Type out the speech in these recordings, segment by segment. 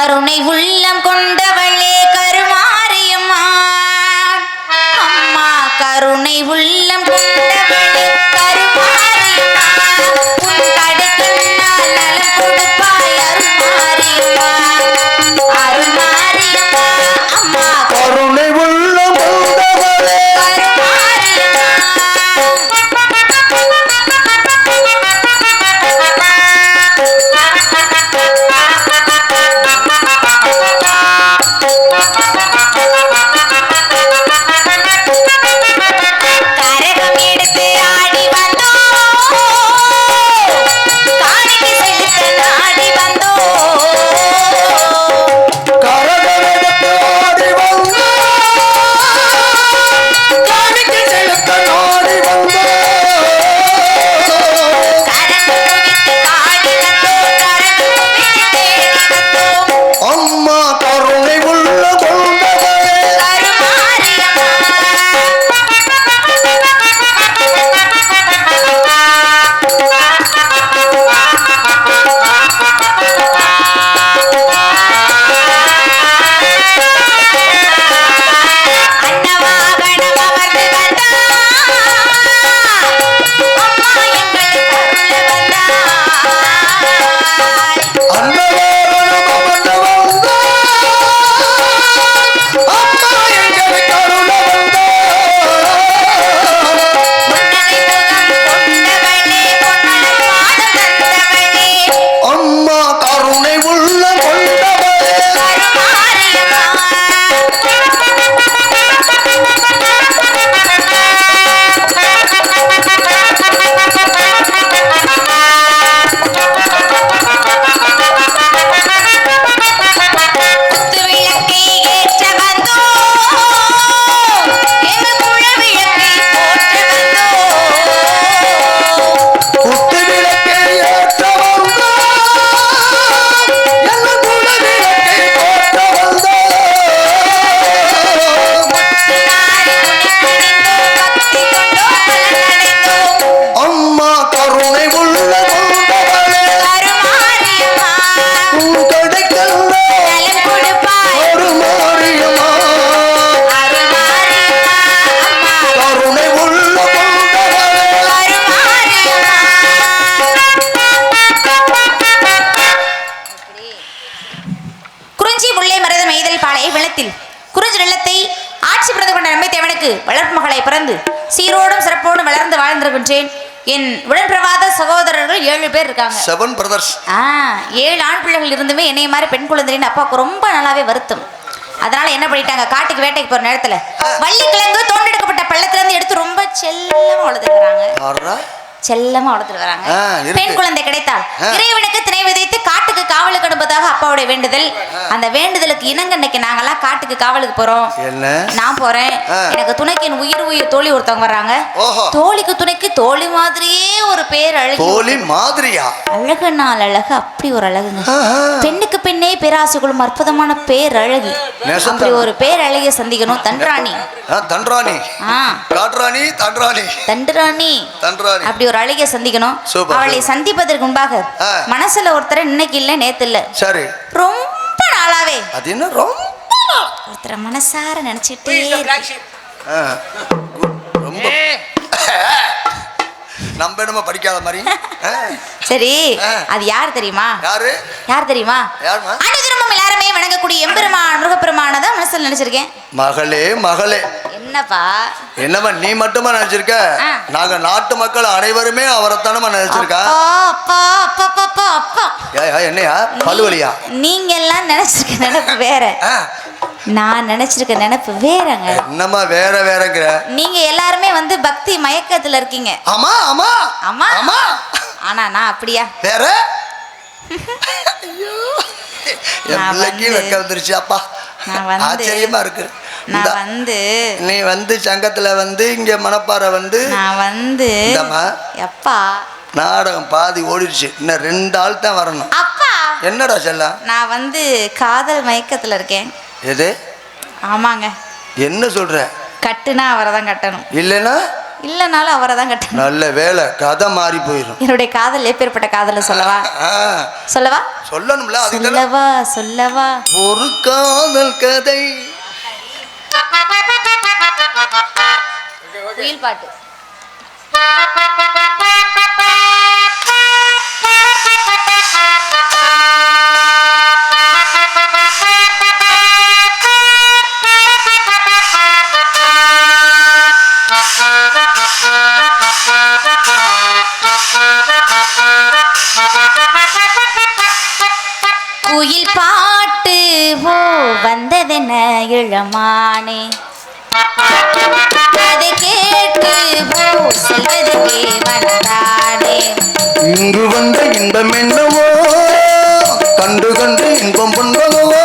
கருணை உள்ளம் கொண்ட கொண்ட நம்பை தேவனுக்கு வளர்ப்பு மகளை பிறந்து சீரோடும் சிறப்போடும் வளர்ந்து வாழ்ந்திருக்கின்றேன். என் உடன்பிரவாத சகோதரர்கள் ஏழு பேர் இருக்காங்க. செவன் பிரதர்ஸ் ஆ ஏழு ஆண் பிள்ளைகள் இருந்துமே என்னைய மாதிரி பெண் குழந்தைன்னு அப்பாவுக்கு ரொம்ப நல்லாவே வருத்தம். அதனால என்ன பண்ணிட்டாங்க? காட்டுக்கு வேட்டைக்கு போற நேரத்துல வள்ளிக்கிழங்கு தோண்டெடுக்கப்பட்ட பள்ளத்துல இருந்து எடுத்து ரொம்ப செல்லமா வளர்த்துக்கிறாங்க. செல்லமா வளர்த்துட்டு வராங்க. பெண் குழந்தை கிடைத்தால். இறைவனுக்கு திணை விதைத்து காட்டுக்கு காவலுக்கு அனுப்பதாக அப்பாவுடைய வேண்டுதல். அந்த வேண்டுதலுக்கு இணங்க இன்னைக்கு நாங்கெல்லாம் காட்டுக்கு காவலுக்கு போறோம். நான் போறேன். எனக்கு துணைக்கு என் உயிர் உயிர் தோழி ஒருத்தவங்க வர்றாங்க. தோழிக்கு துணைக்கு தோழி மாதிரியே ஒரு பேர் அழகு தோழி மாதிரியா? அழகு நாள் அழகு அப்படி ஒரு அழகுங்க. பெண்ணுக்கு பெண்ணே பேராசை கொள்ளும் அற்புதமான பேர் அழகி. அப்படி ஒரு பேர் அழகிய சந்திக்கணும். ஆ காட்ராணி தன்ராணி தண்டுராணி. தன்ராணி அப்படி ஒரு அழகிய சந்திக்கணும். அவளை. சந்திப்பதற்கு முன்பாக. மனசுல ஒருத்தரை இன்னைக்கு இல்ல நேத்து இல்ல. சரி. ரொம்ப நாளாவே. அது என்ன ரொம்ப ஒருத்தரை மனசார நினைச்சிட்டே இருக்கு. ஆ, good. ரொம்ப. நம்ம என்னமோ படிக்காத மாதிரி. சரி. அது யார் தெரியுமா? யாரு? யார் தெரியுமா? அனுதினமும் எல்லாருமே வணங்கக்கூடிய எம்பெருமான் முருகப்பெருமானை தான் மனசுல நினைச்சிருக்கேன். மகளே மகளே. என்னப்பா? என்னம்மா நீ மட்டுமா நினைச்சிருக்க. நாங்க நாட்டு மக்கள் அனைவருமே அவரைத்தானமா நினைச்சிருக்கா? என்னையா? பல்வலியா நீங்க எல்லாம் நினைச்சிருக்க நினைப்பு வேற. நான் நினைச்சிருக்க நினைப்பு வேறங்க. என்னம்மா வேற வேறங்கிற? நீங்க எல்லாருமே வந்து பக்தி மயக்கத்துல இருக்கீங்க. ஆமா ஆமா. ஆமா. ஆமா. ஆனா நான் அப்படியா? வேற? ஐயோ என் பிள்ளைக்கு வெக்க வந்துருச்சு அப்பா. ஆச்சரியமா இருக்கு. நான் வந்து நீ வந்து சங்கத்துல வந்து இங்க மணப்பாறை வந்து நான் வந்து எப்பா? நாடகம் பாதி ஓடிடுச்சு. இன்னும் ரெண்டு ஆள் தான் வரணும். அப்பா! என்னடா செல்லம் நான் வந்து காதல் மயக்கத்துல இருக்கேன். எது? ஆமாங்க. என்ன சொல்ற? கட்டுனா அவரை தான் கட்டணும். இல்லைன்னா? இல்லைனாலும் அவரை தான் கட்டணும். நல்ல வேலை கதை மாறி போயிடும் என்னுடைய காதல் எப்பேற்பட்ட காதல சொல்லவா? சொல்லவா? சொல்லணும்ல சொல்லவா சொல்லவா. ஒரு காதல் கதை. குயில் பாட்டு குயில் பாட்டு ஓ வந்ததென இளமானே? அது கேட்டு போ செல்வதற்கே வந்தானே இன்று வந்த இன்பம் என்னவோ கண்டு கண்டு இன்பம் உண்பதுவோ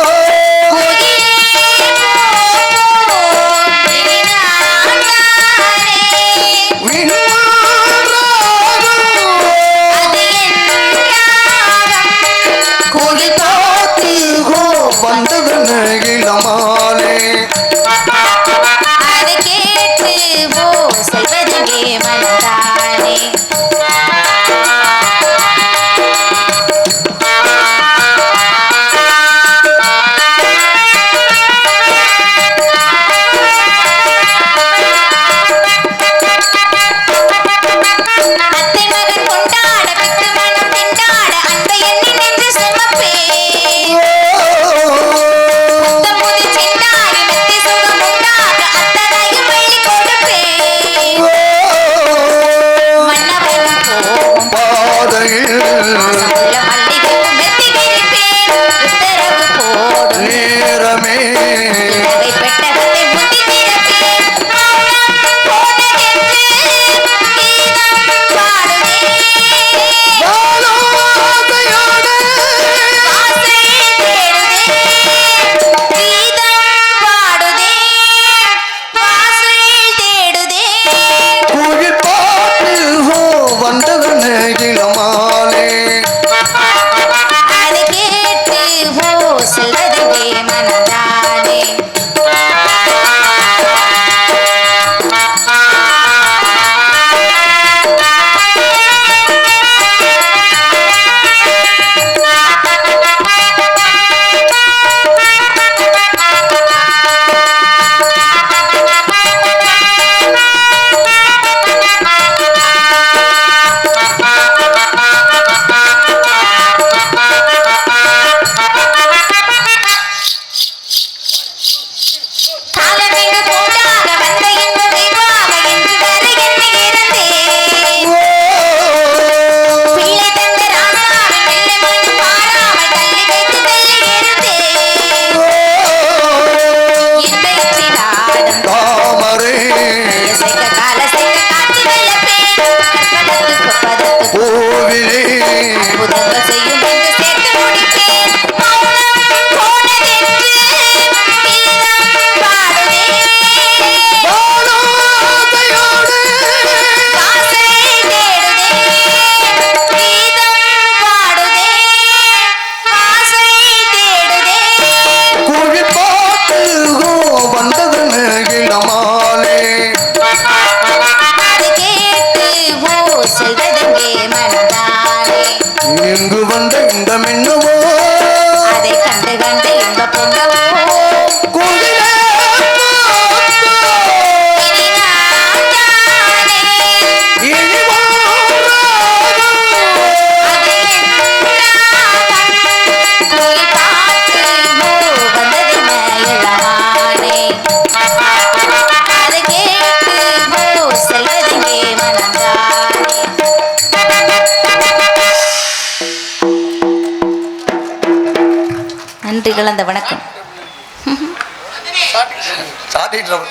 பாடிட்டுருக்கோம்.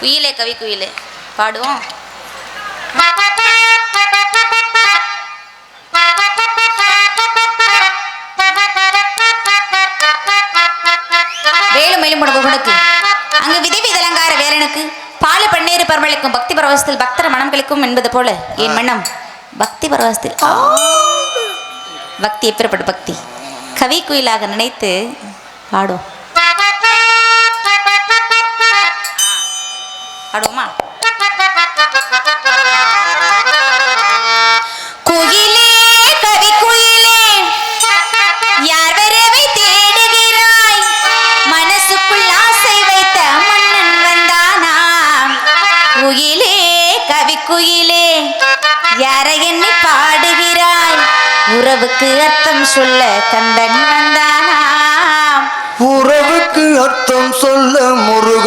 குயிலே கவி குயிலே. பாடுவோம். வேலு மயிலும் உனக்கு அங்கு விதவி இதலங்கார வேலனுக்கு பால பெண்ணேறு பரமளிக்கும் பக்தி பரவசத்தில் பக்தர் மனம் கழிக்கும் என்பது போல. என் மனம் பக்தி பரவசத்தில். பக்தி எப்பேற்பட்ட பக்தி. கவி குயிலாக நினைத்து பாடும் ஆடுவோமா குயிலே கவி குயிலே யார் வரவை தேடுகிறாய்? மனசுக்குள் ஆசை வைத்த மன்னன் வந்தானா? குயிலே கவி குயிலே யார என்னை உறவுக்கு அர்த்தம் சொல்ல கந்தன் வந்தானா? உறவுக்கு அர்த்தம் சொல்ல முருகன்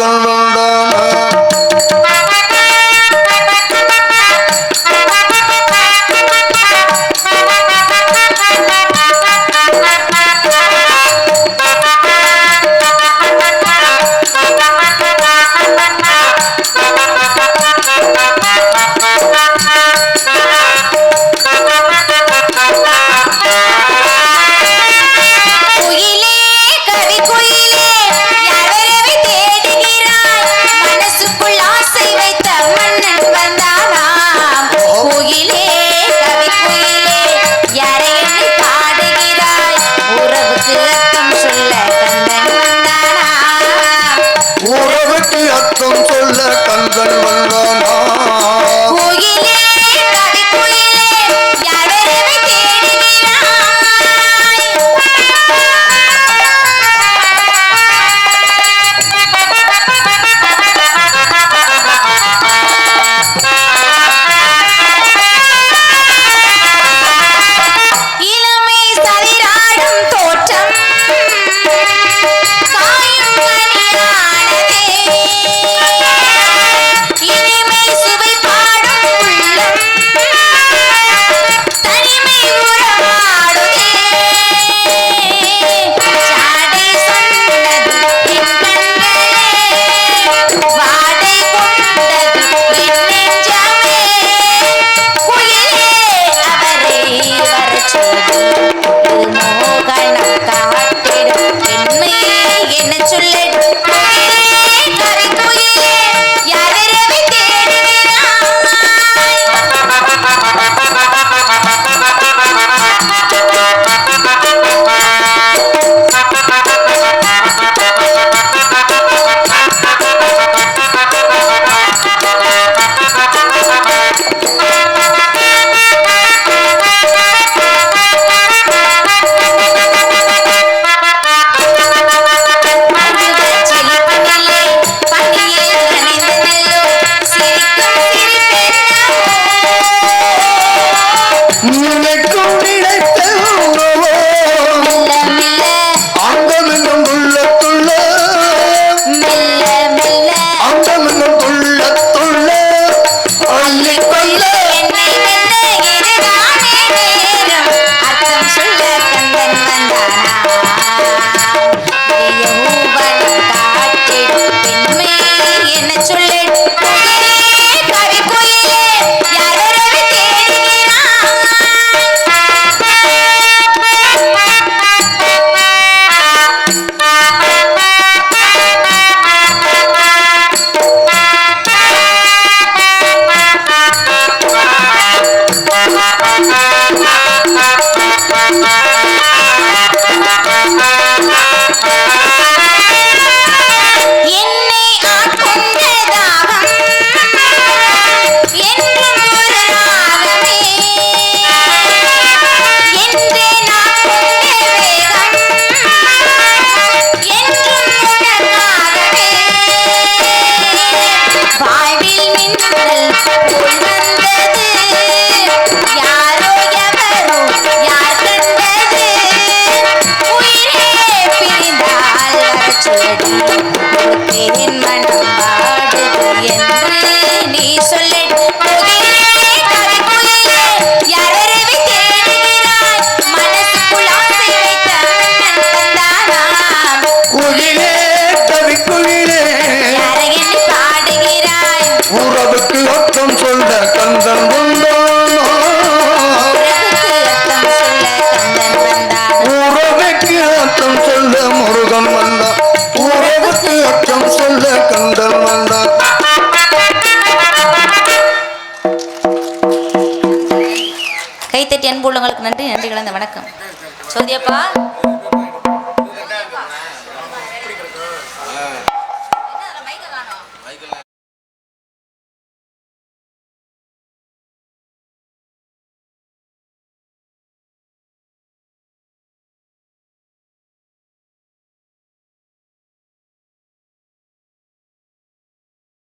கைத்தட்டி அன்பு உள்ளவங்களுக்கு நன்றி நன்றி கலந்த வணக்கம். சோதியப்பா